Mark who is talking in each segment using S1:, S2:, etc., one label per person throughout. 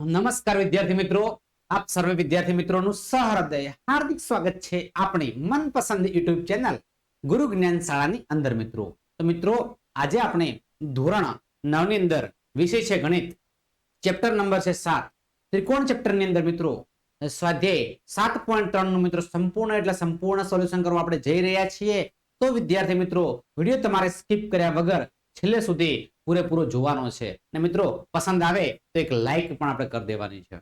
S1: નમસ્કાર વિદ્યાર્થી મિત્રો. આપ સર્વે વિદ્યાર્થી મિત્રોનું સહૃદય, હાર્દિક સ્વાગત છે આપણી મનપસંદ યુટ્યુબ ચેનલ ગુરુ જ્ઞાન શાળાની અંદર મિત્રો. તો મિત્રો, આજે આપણે ધોરણ નવની અંદર વિષય છે ગણિત. ચેપ્ટર નંબર છે સાત. ત્રિકોણ ચેપ્ટરની અંદર મિત્રો, સ્વાધ્યાય સાત પોઈન્ટ ત્રણનું મિત્રો સંપૂર્ણ એટલે સંપૂર્ણ સોલ્યુશન કરવા આપણે જઈ રહ્યા છીએ. તો વિદ્યાર્થી મિત્રો, વીડિયો તમારે સ્કીપ કર્યા વગર છેલ્લે સુધી પૂરેપૂરો જોવાનો છે. અને મિત્રો, પસંદ આવે તો એક લાઈક પણ આપણે કરી દેવાની છે.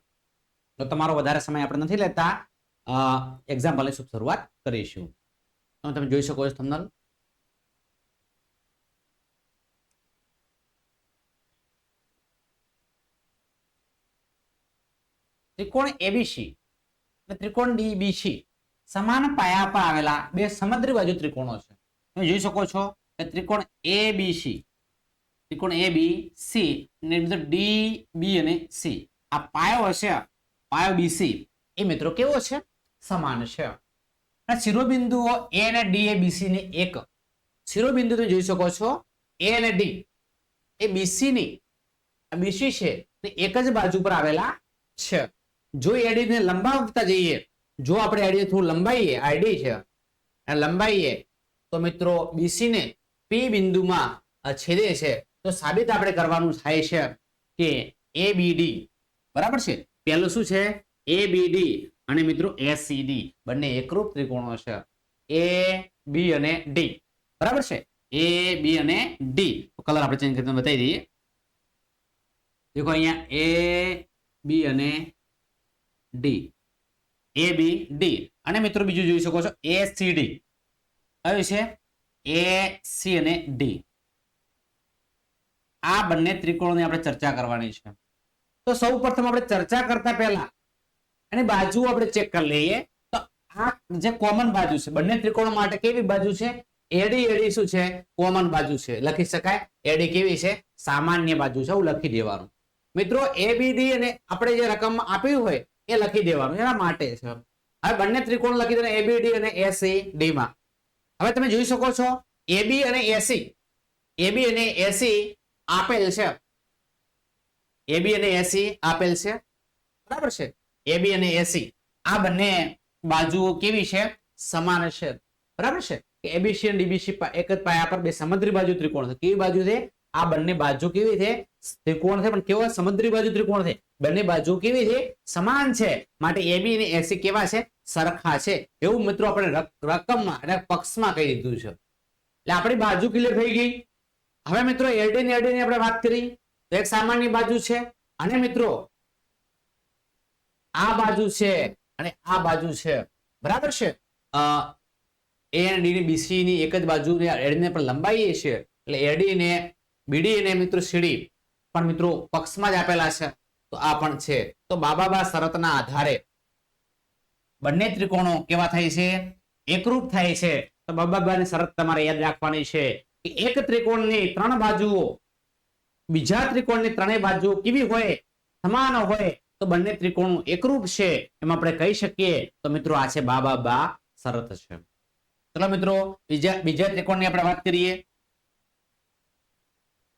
S1: તો તમારો વધારે સમય આપણે નથી લેતા. એક્ઝામ્પલની શુભ શરૂઆત કરીશું. તો તમે જોઈ શકો છો થંબનેલ ત્રિકોણ એબીસી અને ત્રિકોણ ડીબીસી સમાન પાયા પર આવેલા બે સમદ્રી બાજુ ત્રિકોણો છે. તમે જોઈ શકો છો ત્રિકોણ સી ત્રિકોણ એ બી સી અને ડી બી અને સી આ પાયો હશે, પાયો બીસી એ મિત્રો કેવો છે? સમાન છે. અને શિરોબિંદુઓ એ અને ડી એ બીસી ને એક. શિરોબિંદુ તમે જોઈ શકો છો. એ અને ડી એ બીસી ની. બીસી છે. તે એક જ બાજુ પર આવેલા છે. જો એડી ને લંબાવતા જઈએ, જો આપણે એડી થોડું લંબાઈએ આઈડી છે. લંબાઈએ, તો મિત્રો બીસી ને પી બિંદુમાં છેદે છે, તો સાબિત આપણે કરવાનું થાય છે કે એ બી ડી બરાબર છે? પહેલું શું છે? એ બી ડી અને મિત્રો એસીડી બંને એકરૂપ ત્રિકોણો છે. એ બી અને ડી બરાબર છે? એ બી અને ડી કલર આપણે ચેન્જ કરીને બતાવી દઈએ. દેખો અહીંયા એ બી અને ડી એ બી ડી અને મિત્રો બીજું જોઈ શકો છો? એ સી ડી કયું છે? એ સી અને ડી આ બંને ત્રિકોણોની આપણે ચર્ચા કરવાની છે. તો સૌ પ્રથમ આપણે ચર્ચા કરતા પહેલા એની બાજુ આપણે ચેક કરી લઈએ. તો આ જે કોમન બાજુ છે, બંને ત્રિકોણ માટે કેવી બાજુ છે? એડી એડી શું છે? કોમન બાજુ છે. લખી શકાય. એડી કેવી છે? સામાન્ય બાજુ છે. હું લખી દેવાનું. મિત્રો એ બી ડી અને આપણે જે રકમ આપી હોય એ લખી દેવાનું. એના માટે છે. હવે બંને ત્રિકોણ લખી દે એબીડી અને એસી માં. હવે તમે જોઈ શકો છો એબી અને એસી એબી અને એસી આપેલ છે. એબી અને એસી આપેલ છે. બરાબર છે? એબી અને એસી આ બંને બાજુઓ કેવી છે? સમાન છે. બરાબર છે? એબીસી અને ડીબીસી એક જ પાયા પર બે સમુદ્રી બાજુ ત્રિકોણ છે. કેવી બાજુ છે? આ બંને બાજુ કેવી છે? ત્રિકોણ છે, પણ કેવા સમુદ્રી બાજુ ત્રિકોણ છે? બંને બાજુ કેવી છે? સમાન છે. માટે એબી અને એસી કેવા છે? સરખા છે. એવું મિત્રો આપણે રકમમાં અને પક્ષમાં કહી દીધું છે. એટલે આપણી બાજુ ક્લિયર થઈ ગઈ. હવે મિત્રો એરડી ને એરડી ની આપણે વાત કરી. તો એક સામાન્ય બાજુ છે અને મિત્રો આ બાજુ છે અને આ બાજુ છે. બરાબર છે? એ ડી ને બીસી ની એક જ બાજુ એડી ને પણ લંબાઈએ છીએ. એટલે એડી ને બીડી અને મિત્રો સીડી પણ મિત્રો પક્ષમાં જ આપેલા છે. તો આ પણ છે. તો બાબા બા શરતના આધારે બંને ત્રિકોણો કેવા થાય છે? એકરૂપ થાય છે. તો બાબાબાની શરત તમારે યાદ રાખવાની છે કે એક ત્રિકોણની ત્રણ બાજુઓ, બીજા ત્રિકોણની ત્રણેય બાજુ કેવી હોય? સમાન હોય. તો બંને ત્રિકોણો એકરૂપ છે. એમ આપણે કહી શકીએ. તો મિત્રો આ છે બાબા બા શરત છે. ચલો મિત્રો, બીજા બીજા ત્રિકોણની આપણે વાત કરીએ.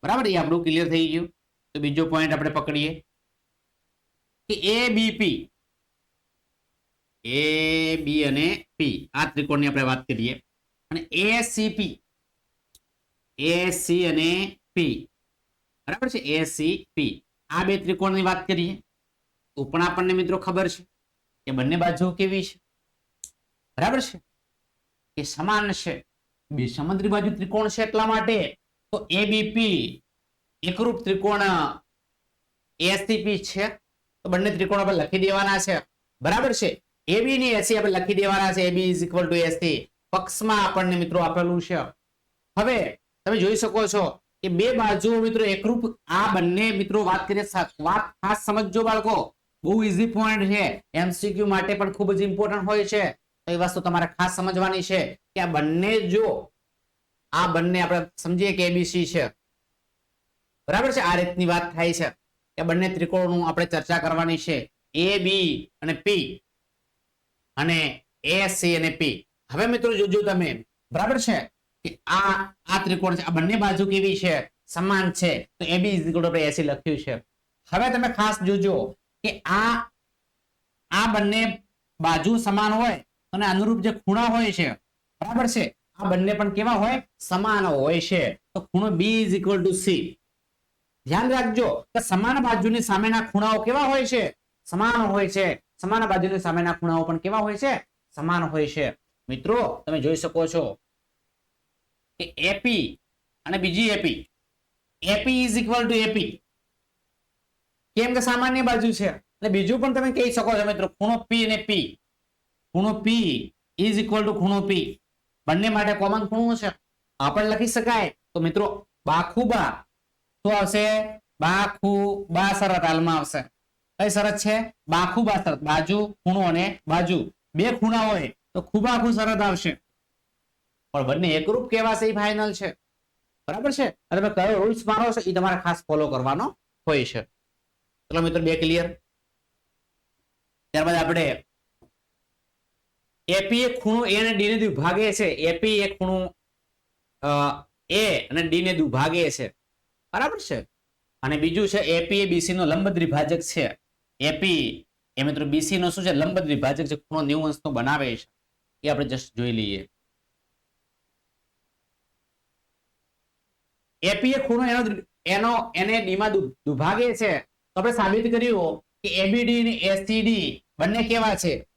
S1: બરાબર, એ આપણું ક્લિયર થઈ ગયું. તો બીજો પોઈન્ટ આપણે પકડીએ. કે એ બી પી એ બી અને પી આ ત્રિકોણની આપણે વાત કરીએ. અને A C P A C અને પી બરાબર છે? એ સી પી આ બે ત્રિકોણની વાત કરીએ. તો પણ આપણને મિત્રો ખબર છે કે બંને બાજુ કેવી છે? બરાબર છે? એ સમાન છે. બે સમુદ્રી બાજુ ત્રિકોણ છે એટલા માટે તો એબીપી એકરૂપ ત્રિકોણ એસીપી છે. તો બંને ત્રિકોણ આપણે લખી દેવાના છે. બરાબર છે? એબી ની એસી આપણે લખી દેવાના છે. AB is equal to AC પક્ષમાં આપણને મિત્રો આપેલું છે. હવે તમે જોઈ શકો છો કે બે બાજુઓ મિત્રો એકરૂપ આ બંને મિત્રો વાત કરીએ વાત ખાસ સમજજો બાળકો. બહુ ઇઝી પોઈન્ટ છે. એમસીક્યુ માટે પણ ખૂબ જ ઇમ્પોર્ટન્ટ હોય છે. તો એ વસ્તુ તમારે ખાસ સમજવાની છે કે આ બંને જો, આ બંને આપણે સમજીએ કે એબીસી છે. બરાબર છે? આ રીતની વાત થાય છે. કે બંને ત્રિકોણનું આપણે ચર્ચા કરવાની છે. એ બી અને પી અને એ સી અને પી હવે મિત્રો જોજો તમે, બરાબર છે? કે આ આ ત્રિકોણ છે, આ બંને બાજુ કેવી છે? સમાન છે. તો એ બી એસી લખ્યું છે. હવે તમે ખાસ જોજો કે આ આ બંને બાજુ સમાન હોય, અને અનુરૂપ જે ખૂણા હોય છે, બરાબર છે? આ બંને પણ કેવા હોય? સમાન હોય છે. તો ખૂણો B is equal to C ધ્યાન રાખજો કે સમાન બાજુની સામેના ખૂણાઓ કેવા હોય છે? સમાન હોય છે. સમાન બાજુની સામેના ખૂણાઓ પણ કેવા હોય છે? સમાન હોય છે. મિત્રો, તમે જોઈ શકો છો કે એપી અને બીજી AP AP is equal to AP કેમ કે સામાન્ય બાજુ છે? અને બીજું પણ તમે કહી શકો છો મિત્રો, ખૂણો પી અને પી ખૂણો પી ઇઝ ઇક્વલ ટુ ખૂણો પી બંને માટે કોમન ખૂણો છે. આ પણ લખી શકાય? તો મિત્રો, બાખુબા શું આવશે, બાખુબા શરત હાલમાં આવશે. કઈ શરત છે? બાખુબા શરત. બાજુ, ખૂણો અને બાજુ. બે ખૂણા હોય તો ખૂબાખુ શરત આવશે. પણ બંને એકરૂપ કેવા છે એ ફાઇનલ છે. બરાબર છે? અને તમે કયો રૂલ્સ મારો છો એ તમારે ખાસ ફોલો કરવાનો હોય છે. ચલો મિત્રો, બે ક્લિયર ત્યારબાદ આપણે એપી એ ખૂણો એ અને ડી ને દુભાગે છે. એપી એ ખૂણો એ અને ડી ને દુભાગે છે. બરાબર છે? અને બીજું છે એપી એ બીસી નો લંબ દ્વિભાજક છે. એપી એ મિત્રો બીસી નો શું છે? લંબ દ્વિભાજક છે ખૂણો નેવું અંશ નો બનાવે છે, એ આપણે જસ્ટ જોઈ લઈએ. એપી એ ખૂણો એનો એનો, એને ડી દુભાગે છે. તો આપણે સાબિત કર્યું કે એબીડી અને એસીડી બંને કેવા છે?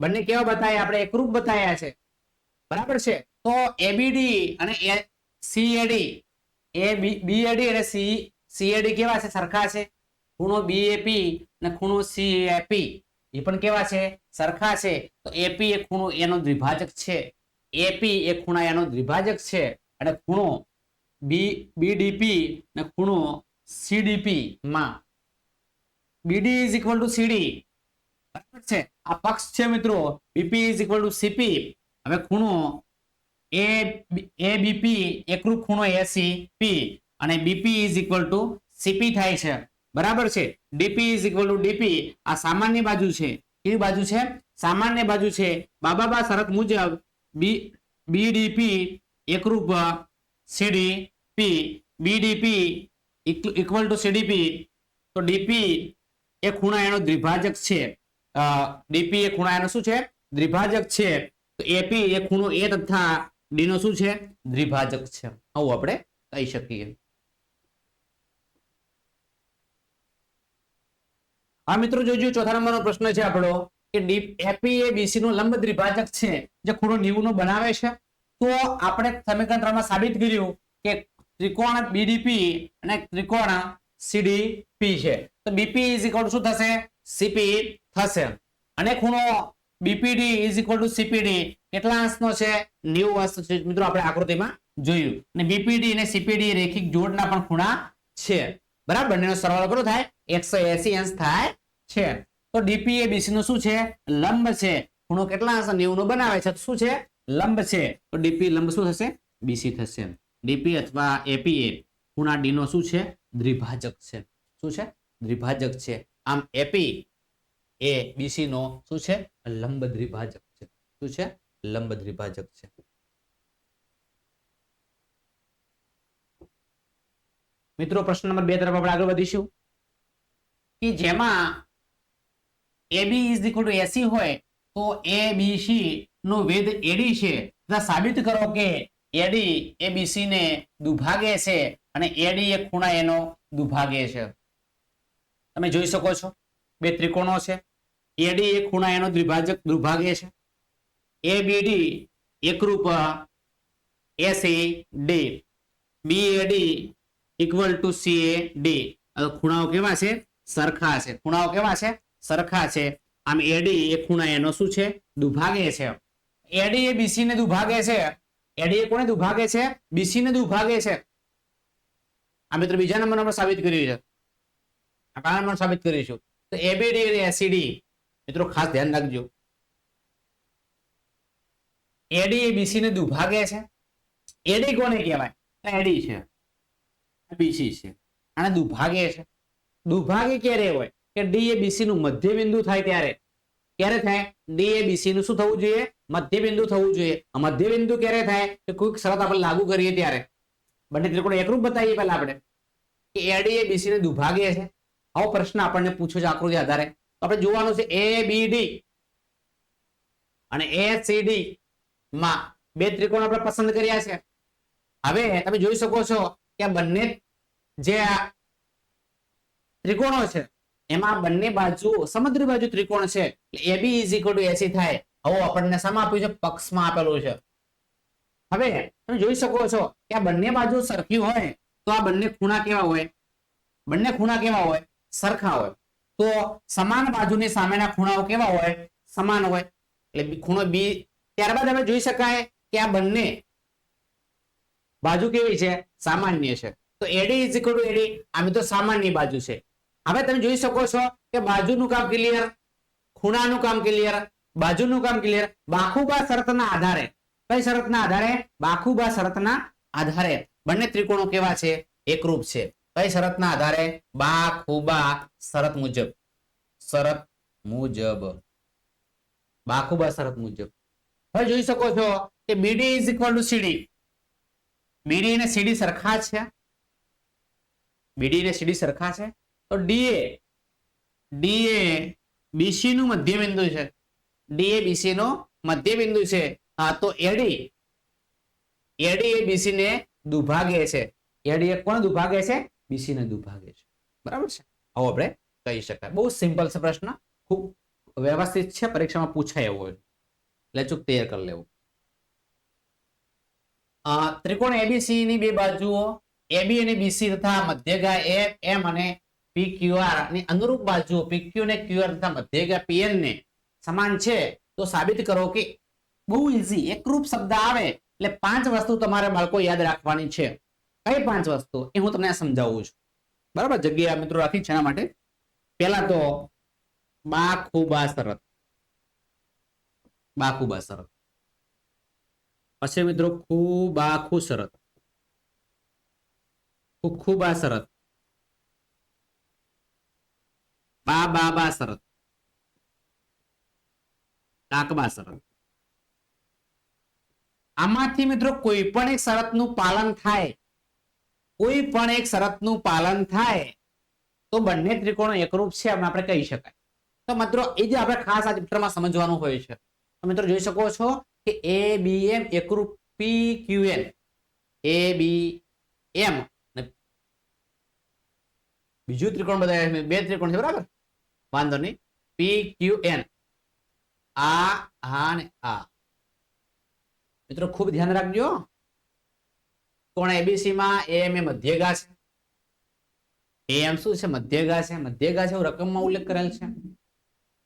S1: બંને કેવા બતાવ્યા આપણે એકરૂપ બતાવ્યા છે. બરાબર છે? તો એબીડી અને સીએડી એ બીએડી અને સી સીએડી કેવા છે? સરખા છે? ખૂણો બીએપી અને ખૂણો સીએપી એ પણ કેવા છે? સરખા છે. તો એપી એ ખૂણો એનો દ્વિભાજક છે. એપી એ ખૂણા એનો દ્વિભાજક છે. અને ખૂણો બી બીડીપી ને ખૂણો સીડીપી માં. BD is equal to CD બરાબર છે? આ પક્ષ છે મિત્રો. BP is equal to CP હવે ખૂણો એ એ બીપી એકરૂપ ખૂણો એસી પી અને BP is equal to CP થાય છે. બરાબર છે? DP is equal to DP આ સામાન્ય બાજુ છે. કેવી બાજુ છે? સામાન્ય બાજુ છે. બાબાબા શરત મુજબ બી બીડીપી એકરૂપ CDP BDP equal to CDP તો ડીપી એ ખૂણા એનો દ્વિભાજક છે. ડીપી એ ખૂણા એનો શું છે? દ્વિભાજક છે. તો એપી એ ખૂણો એ તથા ડીનો શું છે? દ્વિભાજક છે. આવું આપણે કહી શકીએ. હા મિત્રો, જોજો, ચોથા નંબરનો પ્રશ્ન છે આપણો કે ડીપ એપી એ બીસી નો લંબ દ્વિભાજક છે જે ખૂણો નેવું નો બનાવે છે. તો આપણે સમીકરણ ત્રણમાં સાબિત કર્યું કે ત્રિકોણ બીડીપી અને ત્રિકોણ સીડીપી છે. તો બીપી ઇઝ ઇક્વલ શું થશે? સીપી થશે. અને ખૂણો BPD is equal to CPD કેટલા અંશનો છે? નેવું અંશ છે. મિત્રો, આપણે આકૃતિમાં જોયું. અને બીપીડી અને સીપીડી રેખિક જોડના પણ ખૂણા છે. બરાબર? બંનેનો સરવાળો કેટલો થાય? એકસો એસી અંશ થાય છે. તો ડીપી એ બીસી નું શું છે? લંબ છે. ખૂણો કેટલા હશે? નેવું નો બનાવે છે. શું છે? લંબ છે. તો ડીપી લંબ શું થશે? બીસી થશે. ડીપી અથવા એપી એ ખૂણા ડી નો શું છે? દ્વિભાજક છે. શું છે? દ્વિભાજક છે. આમ એપી એ બીસી નો શું છે? લંબ દ્વિભાજક છે. શું છે? લંબ દ્વિભાજક છે. મિત્રો, પ્રશ્ન નંબર બે તરફ આપણે આગળ વધીશું કે જેમાં AB is equal to AC હોય તો એ બીસી નો વેદ એડી છે. સાબિત કરો કે એડી એ બીસી ને દુભાગે છે અને એડી એ ખૂણા એનો દુભાગે છે. તમે જોઈ શકો છો, બે ત્રિકોણો છે. એડી એ ખૂણા એનો દ્વિભાજક દુભાગે છે. એ બીડી એકરૂપ AC D B AD equal to C A D ખૂણાઓ કેવા છે? સરખા છે. ખૂણાઓ કેવા છે? સરખા છે. આમ એડી એ ખૂણા એનો શું છે? દુભાગે છે. એડી એ બીસી ને દુભાગે છે. એડી એ કોને દુભાગે છે? બીસી ને દુભાગે છે. આ મિત્રો બીજા નંબર આપણે સાબિત કર્યું છે. આ નંબર સાબિત કરીશું તો એબીડી અને એસીડી મિત્રો ખાસ ધ્યાન રાખજો. એડી એ બીસી ને દુભાગે છે. એડી કોને કહેવાય? એડી છે. બીસી છે. આને દુભાગે છે. દુભાગે ક્યારે હોય? કે ડી એ બીસી નું મધ્ય બિંદુ થાય ત્યારે. ક્યારે થાય? ડી એ બીસી નું શું થવું જોઈએ? મધ્ય બિંદુ થવું જોઈએ. આ મધ્ય બિંદુ ક્યારે થાય? કે કોઈક શરત આપણે લાગુ કરીએ ત્યારે. બંને ત્રિકોણ એકરૂપ બતાવીએ પહેલા આપણે. કે એડી એ બીસી ને દુભાગે છે. આવો પ્રશ્ન આપણને પૂછ્યો છે આકૃતિ આધારે. તો આપણે જોવાનું છે એ બી ડી અને એ સી ડી માં બે ત્રિકોણ આપણે પસંદ કર્યા છે. હવે તમે જોઈ શકો છો કે બંને જે ત્રિકોણો છે, એમાં બંને બાજુ, સમુદ્ર બાજુ ત્રિકોણ છે, એટલે A B is equal to AC થાય. આવું આપણને સમ આપ્યું છે? પક્ષમાં આપેલું છે. હવે તમે જોઈ શકો છો કે આ બંને બાજુ સરખી હોય તો આ બંને ખૂણા કેવા હોય? બંને ખૂણા કેવા હોય? સરખા હોય. તો સમાન બાજુની સામેના ખૂણાઓ કેવા હોય? સમાન હોય. એટલે ખૂણો બી, ત્યારબાદ હવે જોઈ શકાય કે આ બંને બાજુ કેવી છે? સામાન્ય છે. તો AD is equal to AD આમ તો સામાન્ય બાજુ છે. હવે તમે જોઈ શકો છો કે બાજુનું કામ ક્લિયર ખૂણાનું કામ ક્લિયર બાજુનું કામ ક્લિયર બાખુબા શરતના આધારે. કઈ શરતના આધારે? બાખુબા શરતના આધારે. બંને ત્રિકોણો કેવા છે? એકરૂપ છે. કઈ શરતના આધારે? બાખુબા શરત મુજબ. શરત મુજબ. બાખુબા શરત મુજબ. હવે જોઈ શકો છો કે BD is equal to CD BD અને સીડી સરખા છે? બીડી અને સીડી સરખા છે? તો ડીએ ડીએ બીસી નું મધ્ય બિંદુ છે. ડીએ બીસી નો મધ્ય બિંદુ છે. હા, તો એડી એડી એ બીસી ને દુભાગે છે. એડી એ કોણ દુભાગે છે? બીસી ને દુભાગે છે. બરાબર છે? આવો આપણે કહી શકાય. બહુ સિમ્પલ છે પ્રશ્ન. ખૂબ વ્યવસ્થિત છે. પરીક્ષામાં પૂછાય એવો એટલે ચૂક, તૈયાર કરી લેવું. ત્રિકોણ એબીસી ની બે બાજુઓ એબી અને બીસી તથા મધ્યગા એફ એમ અને પી ક્યુ ની અનુરૂપ બાજુઓ પી ક્યુ ક્યુઆર તથા મધ્યગા પીએન ને સમાન છે. તો સાબિત કરો કે બહુ ઇઝી એકરૂપ શબ્દ આવે એટલે પાંચ વસ્તુ તમારે બાળકો યાદ રાખવાની છે. કઈ પાંચ વસ્તુ? એ હું તમને સમજાવું છું. બરાબર? જગ્યા મિત્રો રાખી છે એના માટે. પહેલા તો બા ખૂબા શરત. બા ખૂબા શરત. પછી મિત્રો, ખૂબા ખુ શરત. ખૂબ આ શરત. બા બા બા શરત. કાકબા શરત. આમાંથી મિત્રો કોઈ પણ એક શરતનું પાલન થાય, કોઈ પણ એક શરતનું પાલન થાય, તો બંને ત્રિકોણો એકરૂપ છે એમ આપણે કહી શકાય. તો મિત્રો, એ જે આપણે ખાસ આ ચિત્રમાં સમજવાનું હોય છે. મિત્રો, જોઈ શકો છો કે એ બી એમ એકરૂપ પી ક્યુ એન એ બી એમ બીજું ત્રિકોણ બતાવ્યા છે, બે ત્રિકોણ છે, બરાબર? વાંધો નહીં. પી ક્યુ એન આ આ ને આ. મિત્રો, ખૂબ ધ્યાન રાખજો. કોણ એબીસી માં? એમ એ મધ્યગા છે એમ શું છે? મધ્યગા છે. મધ્યગા છે રકમમાં ઉલ્લેખ કરેલ છે.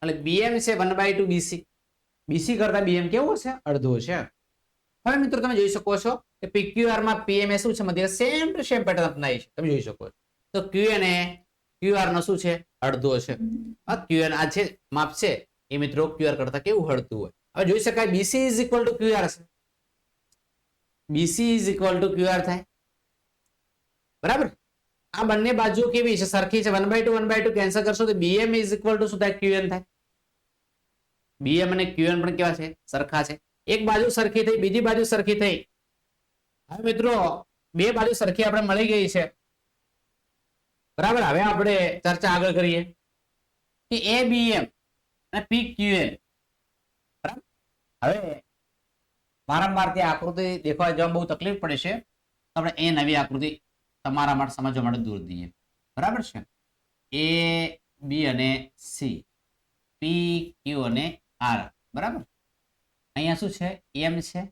S1: અને બીએમ છે one by two BC BC કરતા બીએમ કેવો છે અડધો છે હવે મિત્રો તમે જોઈ શકો છો કે પીક્યુઆરમાં પીએમ એ શું છે? મધ્ય સેમ ટુ સેમ પેટર્ન અપનાવી છે. તમે જોઈ શકો છો. તો ક્યુએન એ ક્યુઆર નો શું છે? અડધો છે આ ક્યુએન આ છે માપ છે, એ મિત્રો ક્યુઆર કરતા કેવું હળતું હોય? હવે જોઈ શકાય BC is equal to QR છે BC is equal to QR થાય. બરાબર? આ બંને બાજુ કેવી છે? સરખી છે. One by two one by two cancel કરશો તો બીએમ ઇઝ ઇક્વલ ટુ શું થાય? ક્યુએન થાય. બીએમ અને ક્યુએમ પણ કેવા છે? સરખા છે. એક બાજુ સરખી થઈ, બીજી બાજુ સરખી થઈ. હવે મિત્રો, બે બાજુ સરખી આપણે મળી ગઈ છે. બરાબર, હવે આપણે ચર્ચા આગળ કરીએ. કે એ બીએમ અને પી ક્યુએમ હવે વારંવાર તે આકૃતિ દેખવા જવા બહુ તકલીફ પડે છે. આપણે એ નવી આકૃતિ તમારા માટે સમજવા માટે દૂર દઈએ. બરાબર છે? એ બી અને સી પી ક્યુ અને આર. બરાબર? અહીંયા શું છે? એમ છે.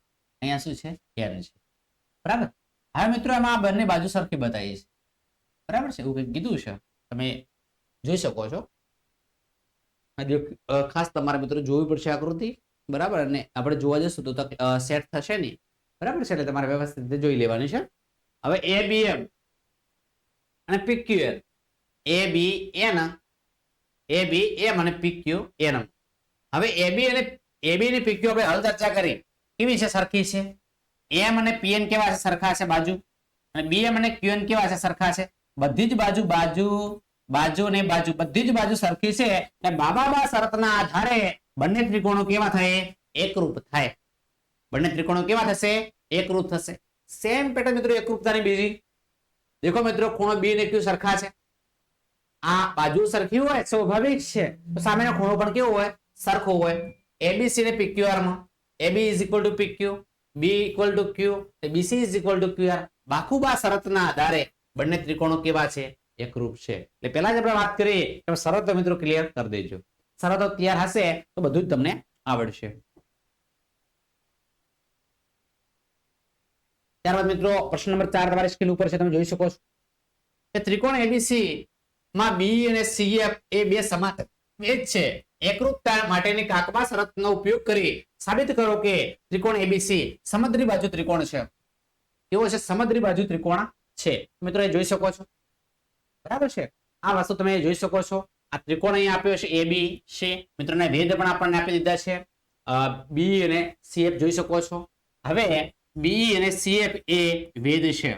S1: અહીંયા શું છે? એમ છે. બરાબર? હવે મિત્રો, એમાં આ બંને બાજુ સરખી બતાવી છે બરાબર છે? એવું કંઈક કીધું છે? તમે જોઈ શકો છો. ખાસ તમારા મિત્રો જોવી પડશે આકૃતિ. બરાબર? અને આપણે જોવા જશું તો સેટ થશે નહીં. બરાબર છે? એટલે તમારે વ્યવસ્થિત રીતે જોઈ લેવાની છે. હવે એ, બી, એમ. અને પીક્યુએલ એ, બી, એન. એ, બી, એમ અને પીક્યુ એન. હવે એબી અને એબી અને પીક્યુ આપણે હલ ચર્ચા કરી. કેવી છે? સરખી છે. એમ અને પીએન કેવા છે? સરખા છે બાજુ. અને બીએમ અને ક્યુએન કેવા છે? સરખા છે. બધી જ બાજુ બાજુ બાજુ ને બાજુ, બધી જ બાજુ સરખી છે. એટલે બાબા શરતના આધારે બંને ત્રિકોણો કેવા થાય? એકરૂપ થાય. બંને ત્રિકોણો કેવા થશે? એકરૂપ થશે. સેમ પેટર્ન મિત્રો એકરૂપતાની બીજી. દેખો મિત્રો, ખૂણો બી ને ક્યુ સરખા છે. આ બાજુ સરખી હોય, સ્વાભાવિક છે. સામેનો ખૂણો પણ કેવો હોય? સરખો હોય. એબીસી ને પીક્યુઆરમાં. AB is equal to PQ B equal to Q BC is equal to QR બાકુબા શરતના આધારે બંને ત્રિકોણો કેવા છે? એકરૂપ છે. એટલે પહેલા જ આપણે વાત કરીએ તમે શરતો મિત્રો ક્લિયર કરી દેજો. શરતો તૈયાર હશે તો બધું જ તમને આવડશે. ત્યારબાદ મિત્રો, પ્રશ્ન નંબર ચાર તમારી સ્ક્રીન ઉપર છે, તમે જોઈ શકો છો. કે ત્રિકોણ એબીસી માં બી અને સીએફ એ બે સમાન એ જ છે. એકરૂપતા માટેની કાકબા શરતનો ઉપયોગ કરી સાબિત કરો કે ત્રિકોણ એબીસી સમદ્રી બાજુ ત્રિકોણ છે. કેવો છે? સમદ્રી બાજુ ત્રિકોણ છે. મિત્રો, એ જોઈ શકો છો? બરાબર છે? આ વસ્તુ તમે જોઈ શકો છો. આ ત્રિકોણ અહીં આપ્યો છે એ બી છે મિત્રોને ભેદ પણ આપણને આપી દીધા છે. બી અને સીએફ જોઈ શકો છો. હવે બી અને સીએફ એ વેદ છે.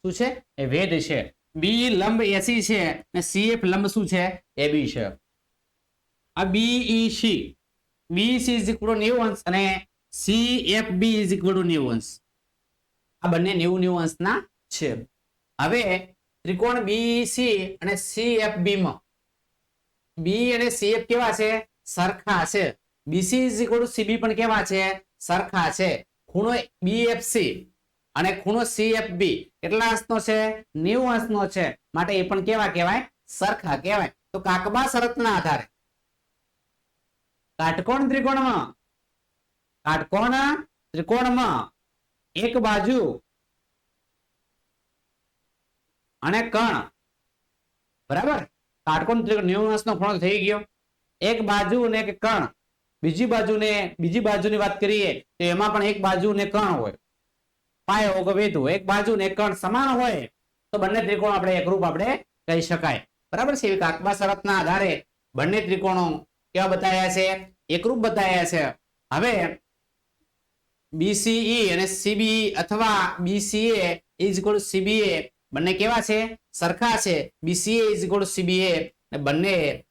S1: શું છે? એ વેદ છે. બી લંબ એસી છે અને સીએફ લંબ શું છે? એ છે. આ B C B C is equal નેવું અંશ અને C F B is equal નેવું અંશ આ બંને નેવું નેવું અંશના છે. હવે ત્રિકોણ બીસી અને સીએફબી માં. બી અને સીએફ કેવા છે? સરખા છે. બીસી ઇઝ ઇક્વલ સીબી પણ કેવા છે? સરખા છે. ખૂણો બીએફસી અને ખૂણો સીએફબી કેટલા અંશનો છે? નેવું અંશનો છે. માટે એ પણ કેવા કહેવાય? સરખા કહેવાય. તો કાકબા શરતના આધારે કાટકોણ ત્રિકોણમાં? કાટકોણ ત્રિકોણમાં. એક બાજુ. અને કણ. બરાબર? કાટકોણ ત્રિકોણ નેવું ખૂણો થઈ ગયો. એક બાજુ અને એક કણ. બીજી બાજુ ને બીજી બાજુની વાત કરીએ, તો એમાં પણ એક બાજુ ને કણ હોય. પાયો કે વેધું એક બાજુ ને કણ સમાન હોય, તો બંને ત્રિકોણ આપણે એકરૂપ આપણે કહી શકાય. બરાબર છે? એવી કાકબા શરતના આધારે બંને ત્રિકોણો કેવા બતાવ્યા છે? એકરૂપ બતાવ્યા છે. હવે બીસીઈ અને સીબી અથવા બીસીએ ઇઝ ઇક્વલ સીબીએ બંને કેવા છે? સરખા છે. બીસીએ ઇઝ ઇક્વલ સીબીએ બંને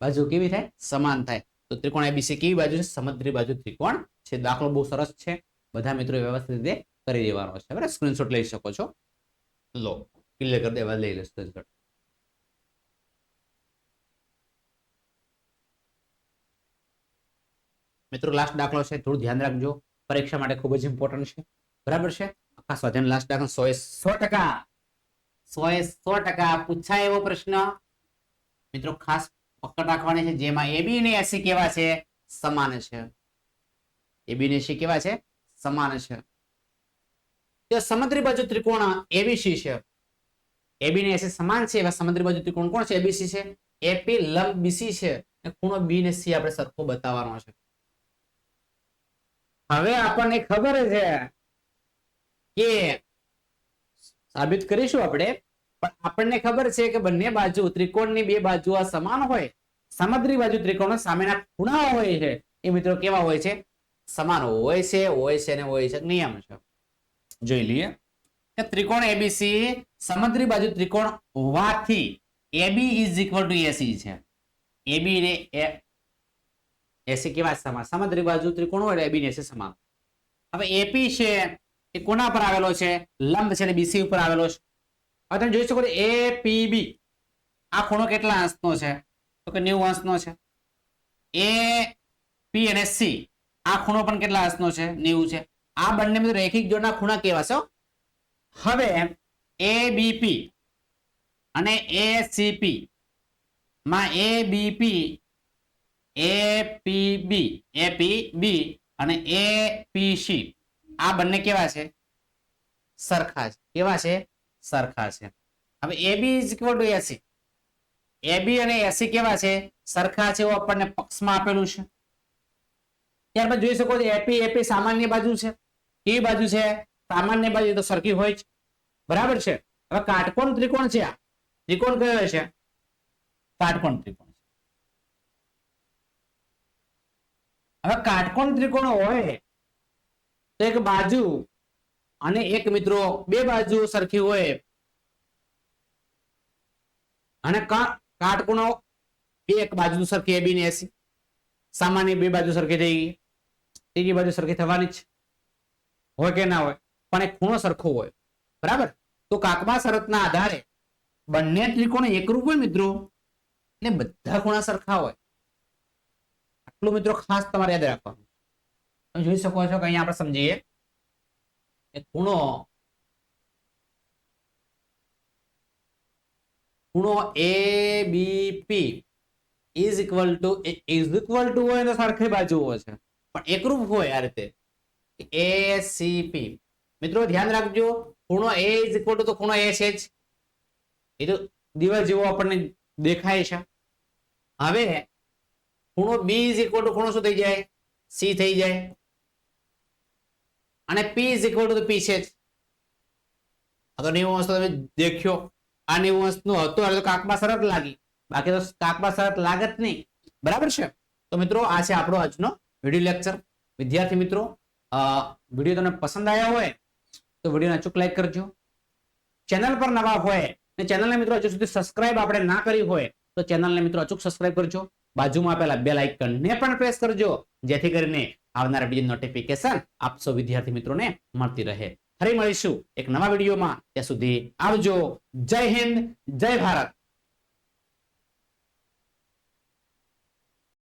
S1: બાજુ કેવી થાય? સમાન થાય. તો ત્રિકોણ એબીસી કેવી બાજુ છે? સમદ્રી બાજુ ત્રિકોણ છે. દાખલો બહુ સરસ છે. બધા મિત્રો વ્યવસ્થિત રીતે કરી દેવાનો છે. બરાબર? સ્ક્રીનશોટ લઈ શકો છો. લો. ક્લિયર કરી દેવા લઈ લો સ્ક્રીનશોટ મિત્રો લાસ્ટ દાખલો છે, થોડું ધ્યાન રાખજો. પરીક્ષા માટે ખૂબ જ ઇમ્પોર્ટન્ટ છે. બરાબર છે? આખા સ્વાધ્યાય લાસ્ટ દાખલો, સો એ સો ટકા. સો એ સો ટકા. પૂછાય એવો પ્રશ્ન. મિત્રો, ખાસ પકડ રાખવાની છે, જેમાં એબી ને એસી કેવા છે? સમાન છે. એબી ને એસી કેવા છે? સમાન છે. તે સમદ્રી બાજુ ત્રિકોણ એબીસી છે. એબી ને એસી સમાન છે, એવા સમદ્રી બાજુ ત્રિકોણ કોણ છે? એબીસી છે. એપી લંબ બીસી છે. અને ખૂણો બી ને સી આપણે સરખો બતાવવાનો છે. હવે આપણને ખબર છે કે સાબિત કરીશું આપણે, પણ આપણને ખબર છે કે બંને બાજુ ત્રિકોણની બે બાજુ આ સમાન હોય સમદ્રી બાજુ ત્રિકોણ સામેના ખૂણા હોય છે. એ મિત્રો કેવા હોય છે? સમાન હોય છે હોય છે ને હોય છે. નિયમ છે. જોઈ લઈએ. ત્રિકોણ એબીસી સમદ્રી બાજુ ત્રિકોણ હોવાથી AB is equal to AC છે. એબી ને એસી કેવા સમાસ સમદ્રી બાજુ ત્રિકોણ હોય એબી એસી સમાન. હવે એપી છે એ કોના પર આવેલો છે? લંબ છે અને બીસી ઉપર આવેલો છે. હવે તમે જોઈ શકો છો એ પી બી આ ખૂણો કેટલા અંશનો છે? તો કે નેવું અંશનો છે. એ પી અને સી આ ખૂણો પણ કેટલા અંશનો છે? નેવું છે. આ બંને મિત્રો રેખિક જોડના ખૂણા કેવા છે હવે એ બીપી અને એ સીપી માં એ બીપી એ પી અને એ આ બંને કેવા છે? સરખા છે. કેવા છે? સરખા છે. હવે A B is equal to AC A અને એસી કેવા છે? સરખા છે એવું આપણને પક્ષમાં આપેલું છે. ત્યારબાદ જોઈ શકો છો એપી એપી સામાન્ય બાજુ છે. કેવી બાજુ છે. સામાન્ય બાજુ તો સરખી હોય છે બરાબર છે? હવે કાટકોણ ત્રિકોણ છે આ. ત્રિકોણ કયો છે? કાટકોણ ત્રિકોણ. હવે કાટકોણ ત્રિકોણ હોય તો એક બાજુ અને એક મિત્રો બે બાજુ સરખી હોય. અને કાટકોણો બે એક બાજુ સરખી એબી ને એસી સામાન્ય બે બાજુ સરખી થઈ ગઈ. ત્રીજી બાજુ સરખી થવાની છે. હોય કે ના હોય. પણ એક ખૂણો સરખો હોય. બરાબર? તો કાકબા શરતના આધારે બંને ત્રિકોણ એકરૂપ હોય મિત્રો. એટલે બધા ખૂણા સરખા હોય. આટલું મિત્રો ખાસ તમારે યાદ રાખવાનું. તમે જોઈ શકો છો કે અહીંયા આપણે સમજીએ કે ખૂણો ખૂણો A B P is equal to is equal to હોય તો સરખી બાજુઓ છે. પણ એકરૂપ હોય આ રીતે. એ સી પી મિત્રો ધ્યાન રાખજો, ખૂણો એ ઇઝ ઇક્વલ ટુ તો ખૂણો એ છે જ. એ તો દિવાલ જેવો આપણને દેખાય છે. હવે ખૂણો બી ઇઝ ઇક્વલ ટુ ખૂણો શું થઈ જાય? સી થઈ જાય. અને P is equal to P છે આ તો નેવું અંશ તમે દેખ્યો. આ નેવું અંશનું હતું એટલે કાકમાં શરત લાગી. બાકી તો કાકમાં શરત જ નહીં. બરાબર છે? તો મિત્રો, આ છે આપણો આજનો વીડિયો લેક્ચર વિદ્યાર્થી મિત્રો વીડિયો તમને પસંદ આવ્યા હોય, તો વિડીયોને અચૂક લાઈક કરજો. ચેનલ પર નવા હોય ને ચેનલને મિત્રો હજુ સુધી સબસ્ક્રાઇબ આપણે ના કરી હોય, તો ચેનલને મિત્રો અચૂક સબસ્ક્રાઇબ કરજો. બાજુમાં આપેલા બેલ આઇકનને પણ પ્રેસ કરજો, જેથી કરીને આવનારા બીજી નોટિફિકેશન આપસો વિદ્યાર્થી મિત્રોને મળતી રહે. ફરી મળીશું એક નવા વિડીયોમાં. ત્યાં સુધી આવજો. જય હિન્દ, જય ભારત.